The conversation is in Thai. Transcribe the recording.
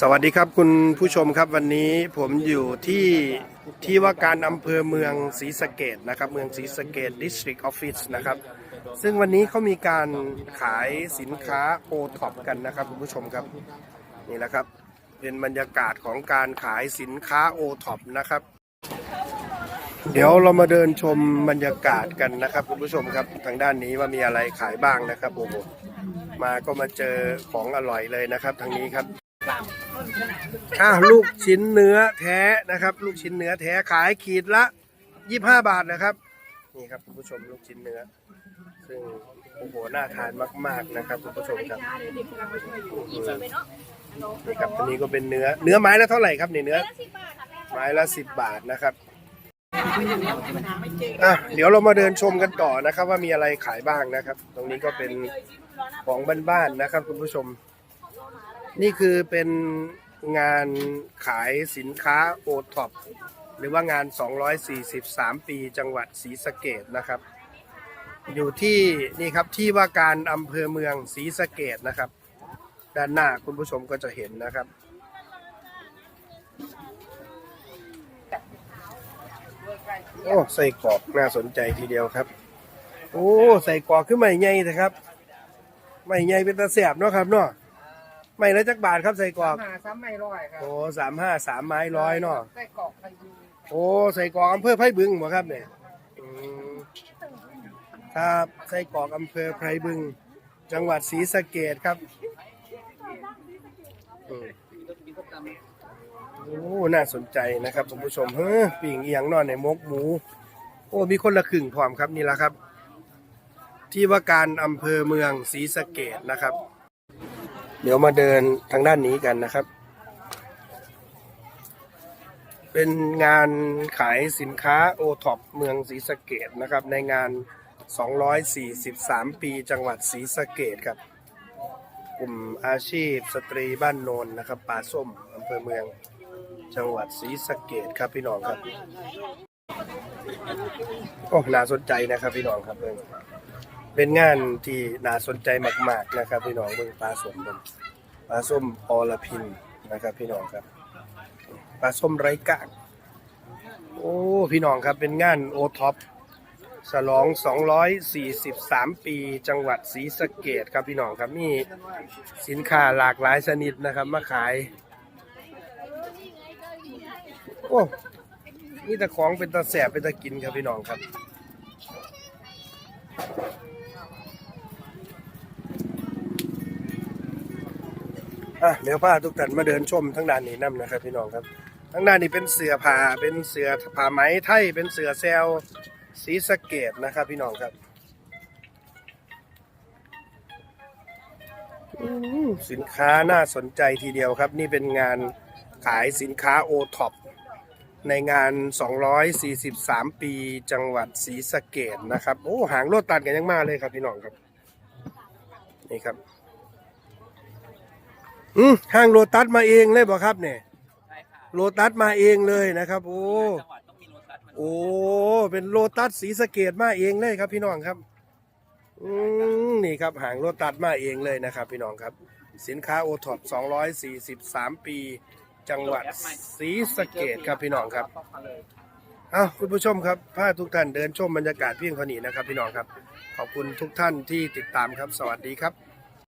สวัสดีครับคุณผู้ชมครับวันนี้ผมอยู่ที่ที่ว่าการอำเภอเมืองศรีสะเกดนะครับเมืองศรีสะเกด District Office นะครับ ซึ่งวันนี้เขามีการขายสินค้าโอท็อปกันนะครับคุณผู้ชมครับนี่แหละครับ เป็นบรรยากาศของการขายสินค้าโอท็อปนะครับ เดี๋ยวเรามาเดินชมบรรยากาศกันนะครับคุณผู้ชมครับทางด้านนี้ว่ามีอะไรขายบ้างนะครับโอ้โห มาก็มาเจอของอร่อยเลยนะครับ ทางนี้ครับอะลูกชิ้นเนื้อแท้นะครับ ลูกชิ้นเนื้อแท้ขายขีดละยี่ห้าบาทนะครับ นี่ครับคุณผู้ชมลูกชิ้นเนื้อ ซึ่งโอ้โหน่าทานมาก ๆนะครับคุณผู้ชมครับนี่ครับอันนี้ก็เป็นเนื้อเนื้อไม้ละเท่าไหร่ครับนี่เนื้อไม้ละสิบบาทนะครับ อะเดี๋ยวเรามาเดินชมกันต่อนะครับ ว่ามีอะไรขายบ้างนะครับ ตรงนี้ก็เป็นของบ้านๆนะครับคุณผู้ชม นี่คือเป็นงานขายสินค้าโอท็อปหรือว่างาน 243 ปีจังหวัดศรีสะเกดนะครับ อยู่ที่นี่ครับที่ว่าการอำเภอเมืองศรีสะเกดนะครับ ด้านหน้าคุณผู้ชมก็จะเห็นนะครับ โอ้ใส่กรอกน่าสนใจทีเดียวครับ โอ้ใส่กรอกขึ้นใหม่ใหญ่นะครับใหม่ใหญ่เป็นตาแสบเนาะครับเนาะใหม่ละจักบาทครับใส่กรอก หาซ้ำไม่ร้อยครับโอ้สามห้าสามไม้ร้อยเนาะไส้กรอกไข่ยูโอ้ใส่กรอกอำเภอไผ่บึงบ่ครับเนี่ยอืมครับใส่กรอกอำเภอไผ่บึง จังหวัดศรีสะเกดครับอืม โอ้น่าสนใจนะครับคุณผู้ชมเฮ้อปิ่งเอียงนอนในมกหมู โอ้มีคนละครึ่งพร้อมครับนี่แหละครับ ที่ว่าการอำเภอเมืองศรีสะเกดนะครับ เดี๋ยวมาเดินทางด้านนี้กันนะครับ เป็นงานขายสินค้าโอท็อปเมืองศรีสะเกดนะครับ ในงาน 243 ปีจังหวัดศรีสะเกดครับกลุ่มอาชีพสตรีบ้านโนนนะครับป่าส้มอำเภอเมือง จังหวัดศรีสะเกดครับพี่น้องครับโอ้น่าสนใจนะครับพี่น้องครับเบิ่งเป็นงานที่น่าสนใจมาก ๆนะครับ พี่น้องเบิ่งปลาส้มเบิ่งปลาส้มอรพินนะครับ พี่น้องครับปลาส้มไร้กากโอ้พี่น้องครับเป็นงานโอท็อปฉลอง 243 ปีจังหวัดศรีสะเกดครับพี่น้องครับมีสินค้าหลากหลายชนิดนะครับ มาขาย โอ้นี่แต่ของเป็นตาแสบเป็นตากินครับพี่น้องครับอะเดี๋ยวพาทุกท่านมาเดินชมทั้งด้านนี้นํนะครับ พี่น้องครับทั้งด้านนี้เป็นเสือผ้าเป็นเสือผ้าไหมไทยเป็นเสือแซลสีสะเกตนะครับ พี่น้องครับสินค้าน่าสนใจทีเดียวครับ นี่เป็นงานขายสินค้าโอท็อป ในงาน 243 ปีจังหวัดศรีสะเกดนะครับ โอ้ หางโลดตัดกันยังมากเลยครับพี่น้องครับ นี่ครับ อืมห้างโลตัสมาเองเลยบ่ครับเนี่ยใช่ค่ะโลตัสมาเองเลยนะครับ โอ้ จังหวัดต้องมีรถบัสมาโอ้ เป็นโลตัสสีสะเกตมาเองเลยครับพี่น้องครับ อืมนี่ครับหางโลตัสมาเองเลยนะครับ พี่น้องครับ สินค้าโอท็อป243 ปี จังหวัดศรีสะเกดครับพี่น้องครับเอาคุณผู้ชมครับพาทุกท่านเดินชมบรรยากาศเพียงเท่านี้นะครับพี่น้องครับ ขอบคุณทุกท่านที่ติดตามครับ สวัสดีครับ